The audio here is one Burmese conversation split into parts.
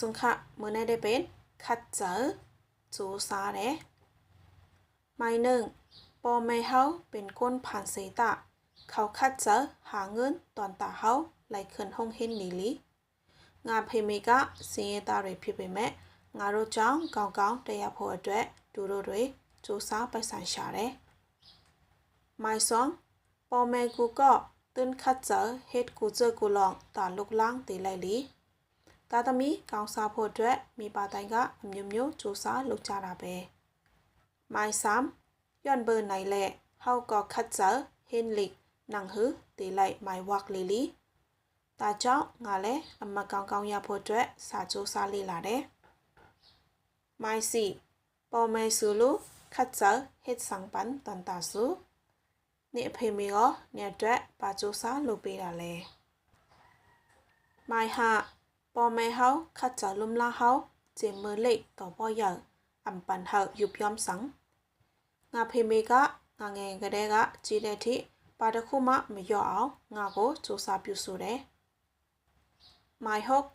สุงคะมือในได้เป็นคัดเจอจูซาเดไม่หนึ่งปอไม่เฮาเป็นก้นผ่านเซตะ เขาคัดเจอหาเงินตอนตาเฮาไหลขึ้นห้องเห็นลีลีงานเพเมกะစင်းရဲသားတွေဖြစ်ပေမဲ့ငါတို့ကြောင့်ကောင်းကောင်းတရားဖို့အတွက်သူတို့တွေစူးစမ်းပိုက်ဆံရှာတယ်။မိုင်ဆွန်ပေါ်မဲကူကတွန်းခတ်ချဟက်ကူဇကူလောင်တာလုကလန်းတေလိုက်လီ တာသမီကောင်းစားဖို့အတွက်မိဘတိုင်းကအမျိုးမျိုးစူးစမ်းလုပ်ကြတာပဲ။မိုင်ဆမ်ย้อนเบอร์ไหนแหละเฮาก็คัดเจอเฮนลิกหนังหือตีไลไม่วักลีลีตาเจ้างาလဲအမကောင်ကောင်ရဖို့အတွက်စာကြိုးစားလေ့လာတယ်။မိုင်စီပေါ်မဲဆူလူခတ်ချဟစ်ဆောင်ပန်တန်တာဆူနေအဖေမေရောနေအတွက်ပါကြိုးစားလုပ်ပေးတာလဲ။မိုင်ဟာ ပေါ်မဲဟောက်ခတ်ချလုံလာဟောက်ဂျေမလိတ်တော့ပေါ်ရအမ်ပန်ဟောက်ယူပြမ်ဆန်းငါဖေမေကငါငယ်ကလေးကကြီးတဲ့ထိပါတခုမှမလျော့အောင်ငါကိုစူးစမ်းပြုစုတယ်။မိုင်ဟုတ်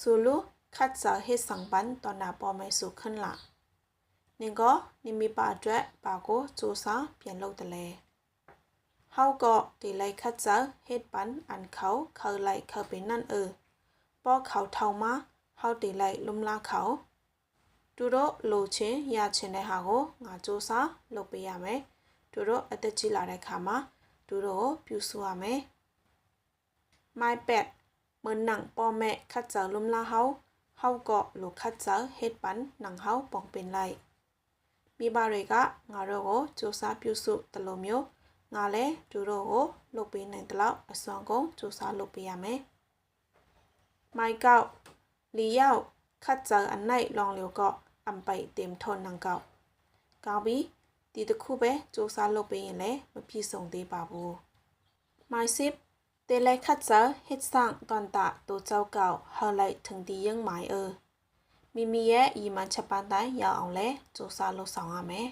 ဆူလူခတ်စာဟစ်ဆောင်ပန်တော်နာပေါ်မဲစုခန်းလာ။နင်ကနိမိပါအတွက်ပါကိုစူးစမ်းပြန်လုပ်တယ်လေ။ဟောက်ကောဒီလိုက်ခတ်စာဟစ်ပန်အန်ခေါခေါလိုက်ခ ပေါခေါထောင်မှာဟောက်တီလိုက်လုံလာခေါသူတို့လိုချင်ရချင်တဲ့ဟာကိုငါစူးစမ်းလုပ်ပေးရမယ်သူတို့အသက်ကြီးလာတဲ့ခါမှာသူတို့ကိုပြုစုရမယ် my pet မနန်ပေါ်မဲ့ခတ်ချောလုံလာဟောဟောက်ကောလိုခတ်ချောဟက်ပန်နန်ဟောက်ပုံပင်လိုက်မိဘတွေကငါတို့ကိုစူးစမ်းပြုစုတယ်လို့မျိုးငါလည်းသူတို့ကိုလုပ်ပေးနိုင်တဲ့လောက်အစွမ်းကုန်စူးစမ်းလုပ်ပေးရမယ် my cow လီယောက်ခတ်ကြအနိုင်လောင်လျောကအမ်ပိုင်တင်ထွန်နန်ကောက်ကောင်းပြီဒီတစ်ခုပဲစူးစမ်းလုပ်ပေးရင်လည်းမပြည့်စုံသေးပါဘူး my sip တေလိုက်ခတ်စာဟစ်ဆောင်တန်တာတိုเจ้าเก่าဟောလိုက်ถึงဒီยังหมายเออမိမိရဲ့အီမန်ချက်ပန်းတိုင်းရအောင်လဲစူးစမ်းလုပ်ဆောင်ရမယ်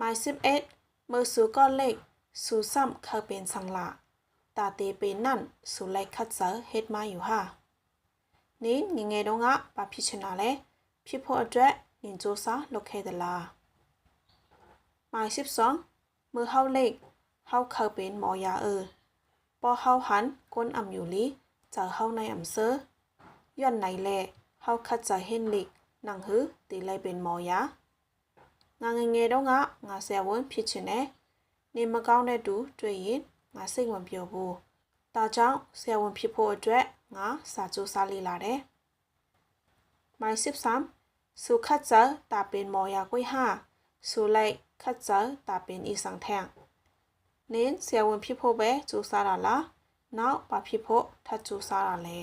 my sip 8มือสูก็เล็กสูซ้ำเข้าเป็นสังละ ตาเตเป็นนั่นสูไลคัดเสอเฮ็ดมาอยู่ฮ่านี่ငငယ်တုန်းကဘာဖြစ်ချင်တာလဲဖြစ်ဖို့အတွက်နင်စူးစမ်းလုပ်ခဲ့သလား my sip song มือเฮาเล็กเฮาเข้าเป็นหมอยาเออปอเฮาหันก้นอ่ำอยู่ลิเจอเฮาในอ่ำเซอย้อนไหนแลเฮาคัดจะเห็นลิกนังหือตีไลเป็นหมอยางางငယ်တော့ငါငါဆရာဝန်ဖြစ်ချင်တယ်နေမကောင်းတဲ့တူတွေ့ရင် ငါစိတ်ဝင်ပြောဘူးဒါကြောင့်ဆရာဝန်ဖြစ်ဖို့အတွက်ငါစာကြိုးစားလေ့လာတယ်မိုင်13สุขัดจะตาเป็นหมอยากุ้ยห้าสุไลคัดจะตาเป็นอีสังแทงနင်းဆရာဝန်ဖြစ်ဖို့ပဲစူးစမ်းတာလားနောက်ဘာဖြစ်ဖို့ထပ်စူးစမ်းတာလဲ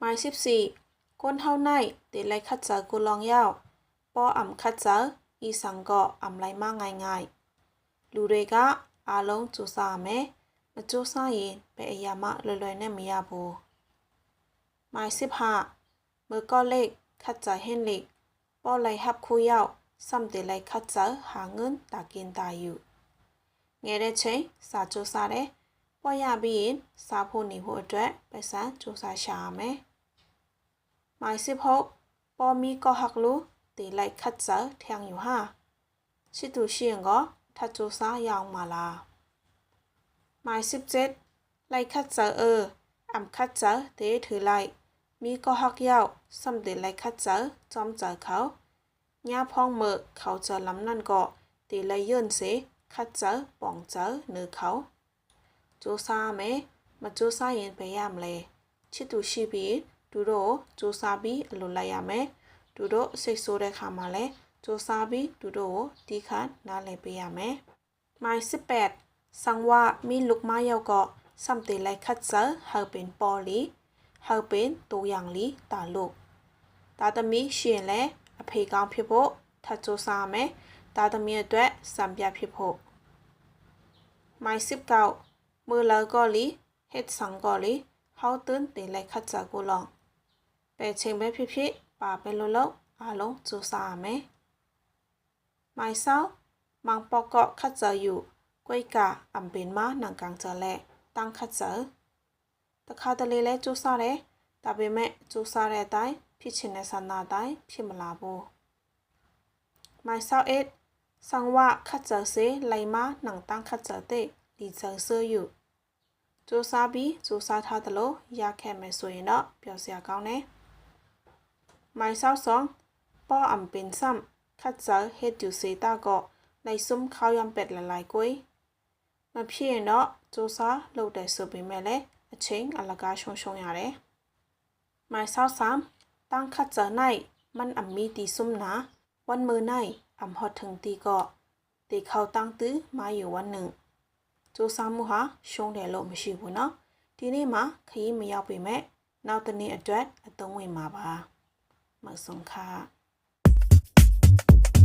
မိုင်14ก้นเท่าไหนเดลัยคัดเจอกูลองยาวปออ่ำคัดเจออีสังก็อ่ำไรมากง่ายๆ လူတွေကအားလုံးစူးစမ်းမယ်မစူးစမ်းရင်ဘယ်အရာမှလွယ်လွယ်နဲ့မရဘူး my sip ha မကောလိတ်ခတ်ကြဟင်းလိတ်ပေါ်လိုက်ဟပ်ခူရောက်ဆမ်တေလိုက်ခတ်ကြဟာငင်းတာကင်တာယူငယ်တဲ့ချိန်စာစူးစမ်းတယ်ပေါ်ရပြီးရင်စာဖို့နေဖို့အတွက်ပတ်စံစူးစမ်းရှာရမယ်။ my sip ho ပေါ်မီကောဟက်လူတေလိုက်ခတ်ကြထျံယူဟာရှိသူရှိရင်ကော ถ้าจูซายองมาลาหมายสิบเจ็ดไล่คัดเจอเอออ่ำคัดเจอเตถือไล่มีก็ฮักยาวสำเด็จไล่คัดเจอจอมเจอเขาย่าพองเมื่อเขาเจอลำนั่นก็ตีไล่ยื่นเสคัดเจอป่องเจอเนื้อเขาจูซ่าไหมมาจูซ่าเย็นไปยามเลยชิดดูชีบีดูโรจูซ่าบีหลุดไล่ยามไหมดูโรเซ็กซ์โซได้คำมาเลย ซาบีดูโรตีคันนาเลยไปยามเมไม้สิบแปดสังว่ามีลูกไม้ยาวก็สัมติไลคัดเจอเฮาเป็นปอลีเฮาเป็นตัวอย่างลีตาลูกตาตมีเชียนและအဖေကောင်းဖြစ်ဖို့ထပ်စူးစားမယ်။သားသမီးအတွက်စံပြဖြစ်ဖို့မိုင်စစ်ကောက်มือแล้วก็ลีเฮ็ดสังก็ลีเฮาตื่นตีไลคัดจากกูลองไปเชิงไปพี่พี่ป่าไปโลโลอาลงจู ซาไหมไม่เศร้ามังปอกเกาะคัดเจออยู่ก้วยกะอำเป็นมาหนังกลางเจอแหละตั้งคัดเจอตะคาตะเลและจูซาเร ဒါပေမဲ့စူးစမ်းတဲ့အတိုင်းဖြစ်ချင်တဲ့ဆန္ဒအတိုင်းဖြစ်မလာဘူး မိုင်ဆောက်အစ်ဆောင်ဝခတ်ကြစေလိုင်မနန်တန်းခတ်ကြတဲ့ဒီစဆူယူစူးစမ်းပြီးစူးစမ်းထားသလိုရခဲ့မယ်ဆိုရင်တော့ပျော်စရာကောင်းတယ်မိုင်ဆော က်ဆောင်ပေါ်အမ်ပင်ဆမ်ခတ်ကြဟက်တူစေတာကိုလိုက်စုံခေါယံပက်လလိုက်ကိုမဖြစ်ရင်တော့စူးစမ်းလုပ်တယ်ဆိုပေမဲ့လည်းအချိန်အလကားရှုံရှုံရတယ်မိုင်ဆောက်ဆမ်တန်းခတ်ကြနိုင်มันအမီတီစုံနာ วันมือในอำฮอดถึงตีก็ตีเขาตั้งตื้อมาอยู่วันหนึ่งจูซามูဟာရှုံးတယ်လို့မရှိဘူးเนาะဒီနေ့မှာခရီးမရောက်ပေမဲ့နောက်တနေ့အတွက်အသုံးဝင်မှာပါမဆုံခ